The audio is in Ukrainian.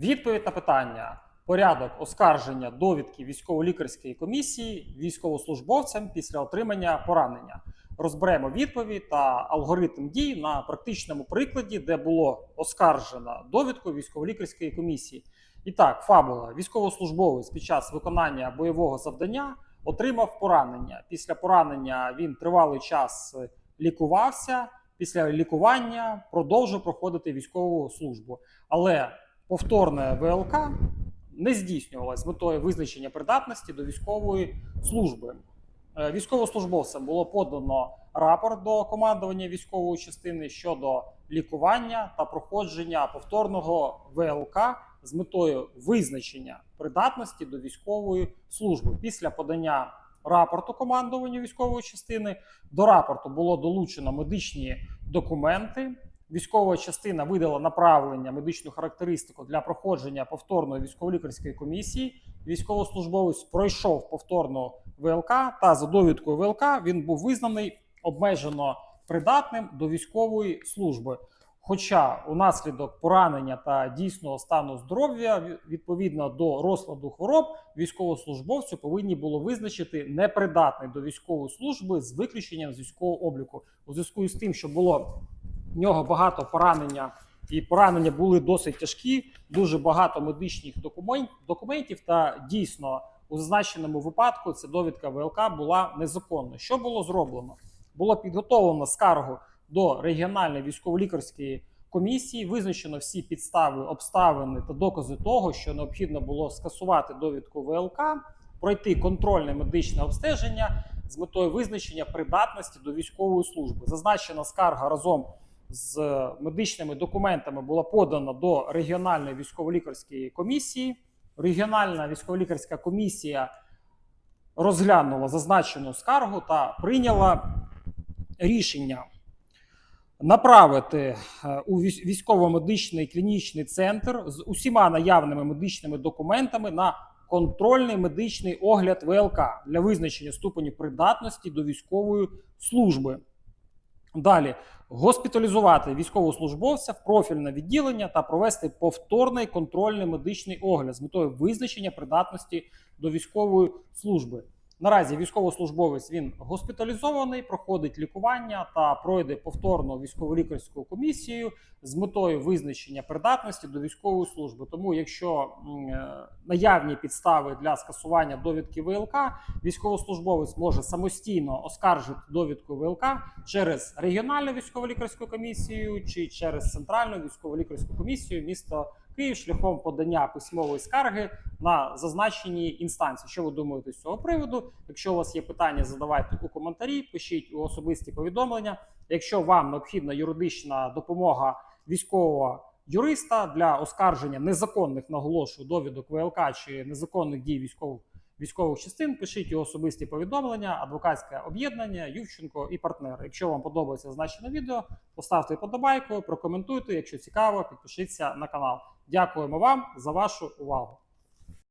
Відповідь на питання: порядок оскарження довідки військово-лікарської комісії військовослужбовцям після отримання поранення. Розберемо відповідь та алгоритм дій на практичному прикладі, де було оскаржено довідку військово-лікарської комісії. І так, фабула. Військовослужбовець під час виконання бойового завдання отримав поранення. Після поранення він тривалий час лікувався. Після лікування продовжив проходити військову службу. Але повторне ВЛК не здійснювалось з метою визначення придатності до військової служби. Е, Військовослужбовцям було подано рапорт до командування військової частини щодо лікування та проходження повторного ВЛК з метою визначення придатності до військової служби. Після подання рапорту командуванню військової частини до рапорту було долучено медичні документи. Військова частина видала направлення медичну характеристику для проходження повторної військово-лікарської комісії. Військовослужбовець пройшов повторну ВЛК та за довідкою ВЛК він був визнаний обмежено придатним до військової служби. Хоча унаслідок поранення та дійсного стану здоров'я відповідно до розкладу хвороб військовослужбовцю повинні було визначити непридатний до військової служби з виключенням з військового обліку у зв'язку з тим, що було в нього багато поранення, і поранення були досить тяжкі, дуже багато медичних документів. Та дійсно у зазначеному випадку ця довідка ВЛК була незаконна. Що було зроблено? Було підготовлено скаргу до регіональної військово-лікарської комісії, визначено всі підстави, обставини та докази того, що необхідно було скасувати довідку ВЛК, пройти контрольне медичне обстеження з метою визначення придатності до військової служби. Зазначена скарга разом з медичними документами була подана до регіональної військово-лікарської комісії. Регіональна військово-лікарська комісія розглянула зазначену скаргу та прийняла рішення направити е, у військово-медичний клінічний центр з усіма наявними медичними документами на контрольний медичний огляд ВЛК для визначення ступеню придатності до військової служби. Далі госпіталізувати військовослужбовця в профільне відділення та провести повторний контрольний медичний огляд з метою визначення придатності до військової служби. Наразі військовослужбовець він госпіталізований, проходить лікування та пройде повторну військово-лікарську комісію з метою визначення придатності до військової служби. Тому, якщо е, наявні підстави для скасування довідки ВЛК, військовослужбовець може самостійно оскаржити довідку ВЛК через регіональну військово-лікарську комісію чи через центральну військово-лікарську комісію міста Київ шляхом подання письмової скарги на зазначені інстанції. Що ви думаєте з цього приводу? Якщо у вас є питання, задавайте у коментарі, пишіть у особисті повідомлення. Якщо вам необхідна юридична допомога військового юриста для оскарження незаконних наголошую довідок ВЛК чи незаконних дій військових військових частин, пишіть його особисті повідомлення, адвокатське об'єднання, Ювченко і партнери. Якщо вам подобається зазначене відео, поставте подобайку, прокоментуйте. Якщо цікаво, підпишіться на канал. Дякуємо вам за вашу увагу.